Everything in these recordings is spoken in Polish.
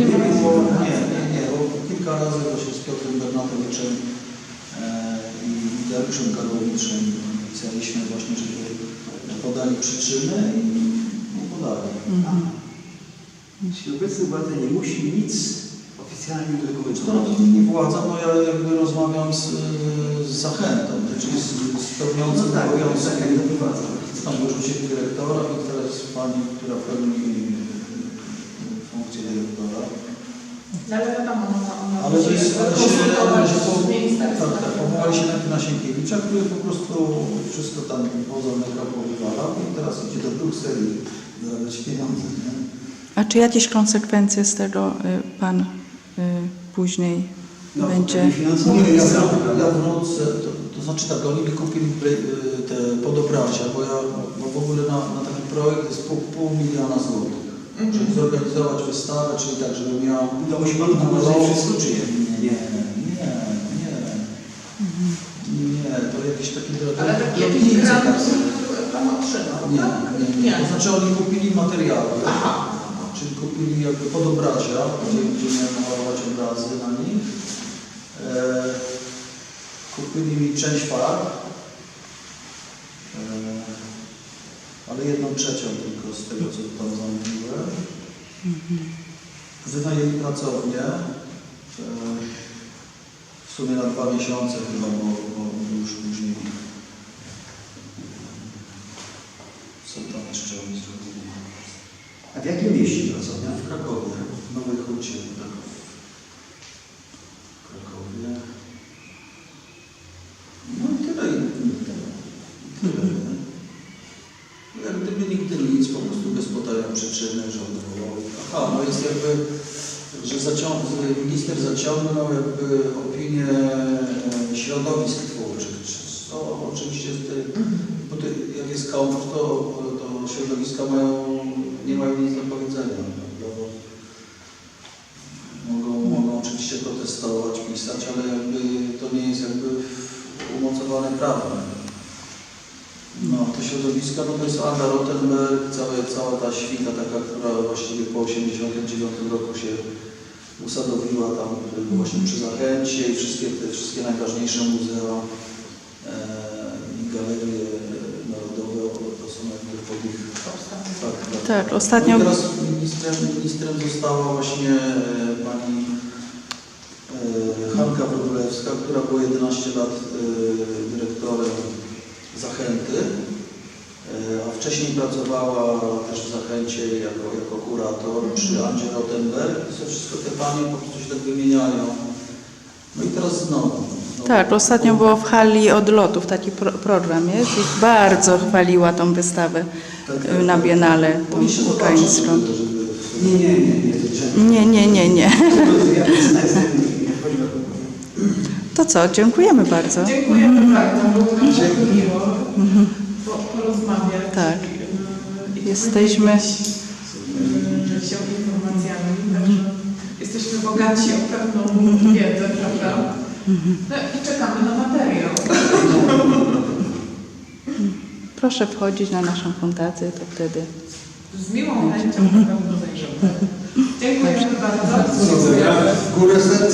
Nie było, nie, nie, nie, bo kilka razy właśnie z Piotrem Bernatowiczem e, i Dariuszem Karłowiczem pisaliśmy właśnie, żeby podali przyczyny i nie podali. Czyli obecny władza nie musi nic oficjalnie To udokumentować. nie władza, bo ja jakby rozmawiam z, z zachętą, czyli z, z pełniącym No tak, obowiązek. tak, jak to władza. Tam wyrzucili dyrektora i teraz pani, która pełni e, funkcję dyrektora. No, Ale wiadomo, ona, ona Ale to jest, się, tak, ministerstwem. tak, powołali się na Sienkiewicza, który po prostu wszystko tam poza meka powywalał i teraz idzie do Brukseli zarabiać pieniądze, nie? A czy jakieś konsekwencje z tego y, pan y, później No, będzie? finansowo Nie, ja, jest ja, wrócę, to, to znaczy tak, oni mi kupili y, te podobracia, bo ja bo w ogóle na, na taki projekt jest pół, pół miliona złotych. Żeby zorganizować wystawę, czyli tak, żeby miał... To musi pan wytłumaczyć wszystko, czy nie? Nie, nie, nie. Nie, to jakieś takie. Ale taki jakiś grant pan otrzymał, Nie, tak? nie, nie. To znaczy oni kupili materiały, czyli kupili jakby podobracia, gdzie, gdzie miałem malować obrazy na nich. E, kupili mi część farb, e, ale jedną trzecią tylko z tego, co tam zamówiłem. Wynajęli pracownię, w sumie na dwa miesiące chyba, bo, bo już później co tam jeszcze oni zrobili? A w jakim mieście pracownia? W Krakowie, w Nowej Hucie. W Krakowie. No i tyle, i tyle. I tyle, nie? Jak gdyby nigdy nic, po prostu podania przyczyny, wołał. Aha, no jest jakby, że zacią- minister zaciągnął jakby opinię środowisk twórczych, co oczywiście z tej, bo to, jak jest konkurs, to, to środowiska mają, nie mają nic do powiedzenia. Mogą, mogą oczywiście protestować, pisać, ale jakby to nie jest jakby umocowane prawem. No, te środowiska, no to jest Anna Rottenberg, całe, cała ta świta taka, która właściwie po 1989 roku się usadowiła tam y, właśnie przy Zachęcie i wszystkie te wszystkie najważniejsze muzea e, i galerie narodowe, to są jakby pod ich tak, tak. Tak, ostatnio- No i teraz ministrem, ministrem została właśnie e, pani e, Hanka Wróblewska, która była 11 lat e, dyrektorem Zachęty, e, a wcześniej pracowała też w Zachęcie jako, jako kurator przy Andzie Rottenberg. I to wszystko te panie po prostu się tak wymieniają. No i teraz znowu. znowu. Tak, ostatnio było w hali odlotów taki pro, program jest i bardzo chwaliła tą wystawę y, na Biennale, tą ukraińską. Nie, nie, nie, nie. Nie, nie, nie, nie. To co, dziękujemy bardzo. Dziękujemy bardzo, było porozmawiać. Tak. i, y, i Jesteśmy- y, się informacjami, także jesteśmy bogaci o pewną wiedzę, prawda? No i czekamy na materiał. Proszę wchodzić na naszą fundację, to wtedy. Z miłą chęcią na pewno zajrzymy. Dziękujemy bardzo. W górę serce,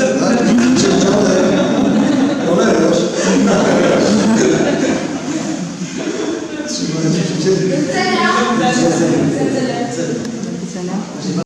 Trzymajcie się. Do widzenia.